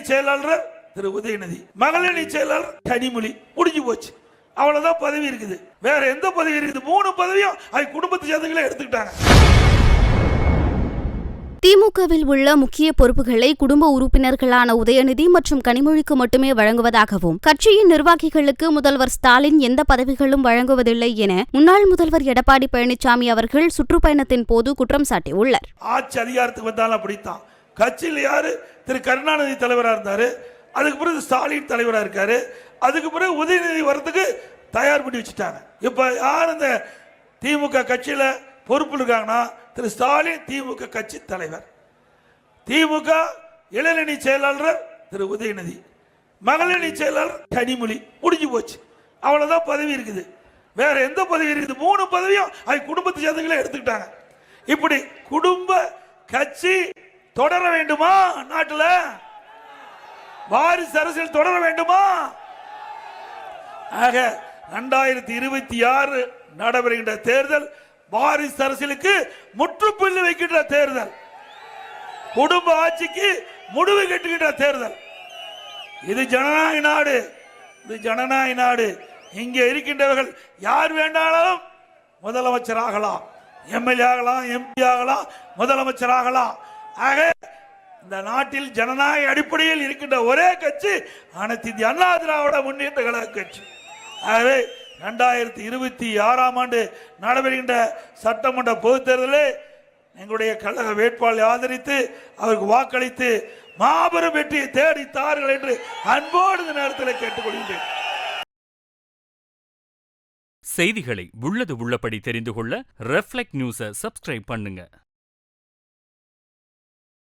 இளைஞரணி செயலாளர் திரு உதயநிதி. மகளிரணி செயலாளர் கனிமொழி. முடிஞ்சு போச்சு. அவ்வளவுதான் பதவி இருக்குது. வேற எந்த பதவி இருக்குது? மூணு பதவியும் அது குடும்பத்து சேர்ந்தங்களே எடுத்துக்கிட்டாங்க. திமுகவில் உள்ள முக்கிய பொறுப்புகளை குடும்ப உறுப்பினர்களான உதயநிதி மற்றும் கனிமொழிக்கு மட்டுமே வழங்குவதாகவும் கட்சியின் நிர்வாகிகளுக்கு முதல்வர் ஸ்டாலின் எந்த பதவிகளும் வழங்குவதில்லை என முன்னாள் முதல்வர் எடப்பாடி பழனிசாமி அவர்கள் சுற்றுப்பயணத்தின் போது குற்றம் சாட்டியுள்ளார். ஆட்சி அதிகாரத்துக்கு வந்தாலும் அப்படித்தான். கட்சியில் யார்? திரு கருணாநிதி தலைவராக இருந்தார். அதுக்கு பிறகு ஸ்டாலின் தலைவராக இருக்கார். அதுக்கு பிறகு உதயநிதி வர்றதுக்கு தயார் பண்ணி வச்சுட்டாங்க. இப்போ யார் இந்த திமுக கட்சியில் பொறுப்பில் இருக்காங்கன்னா திரு ஸ்டாலின் திமுக கட்சி தலைவர். திமுக இளைஞரணி செயலாளர் திரு உதயநிதி. மகளிரணி செயலாளர் கனிமொழி. முடிஞ்சு போச்சு. அவ்வளோதான் பதவி இருக்குது. வேற எந்த பதவி இருக்குது? மூணு பதவியும் அது குடும்பத்தை சேர்ந்தவங்களே எடுத்துக்கிட்டாங்க. இப்படி குடும்ப கட்சி தொடர வேண்டுமா நாட்டில்? வாரிசு அரசியல் தொடர வேண்டுமா? ஆக ரெண்டாயிரத்தி இருபத்தி ஆறு நடைபெறுகின்ற தேர்தல் வாரிசு அரசியலுக்கு முற்றுப்புள்ளி வைக்கின்ற தேர்தல். குடும்ப ஆட்சிக்கு முடிவு கட்டுகின்ற தேர்தல். இது ஜனநாயக நாடு. இது ஜனநாயக நாடு. இங்கே இருக்கின்றவர்கள் யார் வேண்டாலும் முதலமைச்சர் ஆகலாம். எம்எல்ஏ ஆகலாம் எம்பி ஆகலாம் முதலமைச்சர் ஆகலாம். ஆக இந்த நாட்டில் ஜனநாயக அடிப்படையில் இருக்கின்ற ஒரே கட்சி அனைத்து இந்திய அண்ணா திராவிட முன்னேற்ற கழக கட்சி. ஆகவே ரெண்டாயிரத்தி இருபத்தி ஆறாம் ஆண்டு நடைபெறுகின்ற சட்டமன்ற பொதுத் தேர்தலில் எங்களுடைய கழக வேட்பாளரை ஆதரித்து அவருக்கு வாக்களித்து மாபெரும் வெற்றியை தேடித்தார்கள் என்று அன்போடு இந்த நேரத்தில் கேட்டுக்கொள்கின்றேன். செய்திகளை உள்ளது உள்ளபடி தெரிந்து கொள்ள ரெஃப்ளெக்ட் நியூஸை சப்ஸ்கிரைப் பண்ணுங்க.